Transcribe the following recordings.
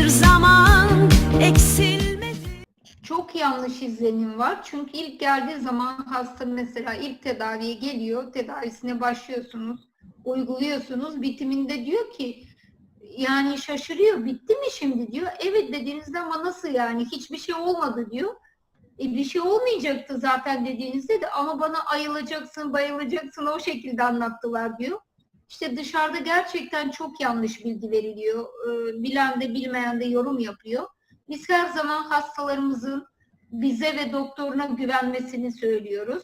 hiçbir zaman eksilmedi. Çok yanlış izlenim var. Çünkü ilk geldiği zaman hasta mesela ilk tedaviye geliyor. Tedavisine başlıyorsunuz, uyguluyorsunuz. Bitiminde diyor ki yani şaşırıyor. Bitti mi şimdi diyor. Evet dediğinizde ama nasıl yani hiçbir şey olmadı diyor. E, bir şey olmayacaktı zaten dediğinizde de ama bana ayılacaksın, bayılacaksın o şekilde anlattılar diyor. İşte dışarıda gerçekten çok yanlış bilgi veriliyor. Ee, bilen de bilmeyen de yorum yapıyor. Biz her zaman hastalarımızın bize ve doktoruna güvenmesini söylüyoruz.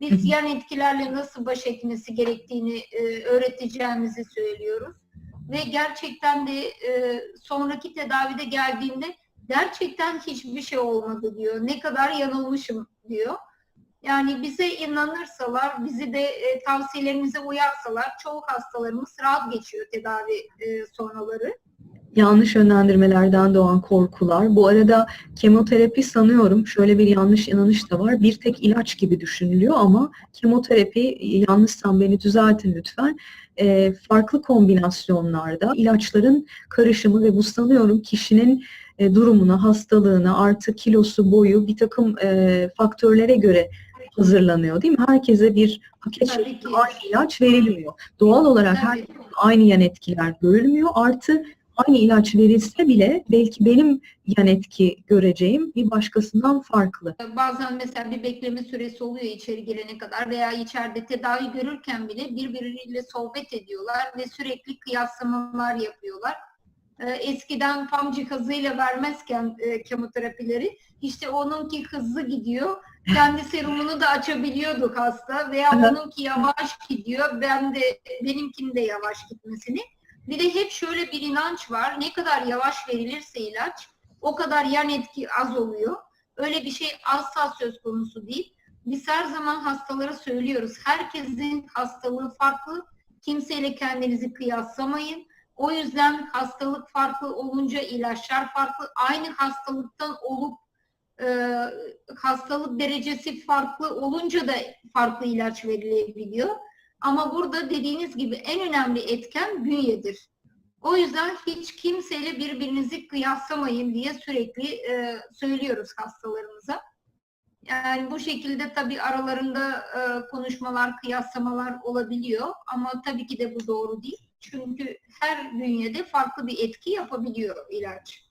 Biz yan etkilerle nasıl baş etmesi gerektiğini e, öğreteceğimizi söylüyoruz. Ve gerçekten de e, sonraki tedavide geldiğinde gerçekten hiçbir şey olmadı diyor. Ne kadar yanılmışım diyor. Yani bize inanırsalar, bizi de e, tavsiyelerimize uyarsalar çoğu hastalarımız rahat geçiyor tedavi e, sonraları. yanlış yönlendirmelerden doğan korkular. Bu arada kemoterapi sanıyorum şöyle bir yanlış inanış da var. Bir tek ilaç gibi düşünülüyor ama kemoterapi yanlışsam beni düzeltin lütfen. e, farklı kombinasyonlarda ilaçların karışımı ve bu sanıyorum kişinin e, durumuna, hastalığına, artı kilosu, boyu bir takım e, faktörlere göre hazırlanıyor değil mi? Herkese bir paket şeklinde aynı ilaç verilmiyor. Doğal olarak her aynı yan etkiler görülmüyor. Artı aynı ilaç verilse bile belki benim yan etki göreceğim bir başkasından farklı. Bazen mesela bir bekleme süresi oluyor içeri gelene kadar veya içeride tedavi görürken bile birbirleriyle sohbet ediyorlar ve sürekli kıyaslamalar yapıyorlar. Ee, Eskiden PAM cihazıyla vermezken e, kemoterapileri işte onunki hızlı gidiyor. Kendi serumunu da açabiliyorduk hasta veya onunki yavaş gidiyor. Ben de benimkinin de yavaş gitmesini. Bir de hep şöyle bir inanç var. Ne kadar yavaş verilirse ilaç o kadar yan etki az oluyor. Öyle bir şey asla söz konusu değil. Biz her zaman hastalara söylüyoruz. Herkesin hastalığı farklı. Kimseyle kendinizi kıyaslamayın. O yüzden hastalık farklı olunca ilaçlar farklı. Aynı hastalıktan olup e, hastalık derecesi farklı olunca da farklı ilaç verilebiliyor. Ama burada dediğiniz gibi en önemli etken bünyedir. O yüzden hiç kimseyle birbirinizi kıyaslamayın diye sürekli e, söylüyoruz hastalarımıza. Yani bu şekilde tabii aralarında e, konuşmalar, kıyaslamalar olabiliyor ama tabii ki de bu doğru değil. Çünkü her bünyede farklı bir etki yapabiliyor ilaç.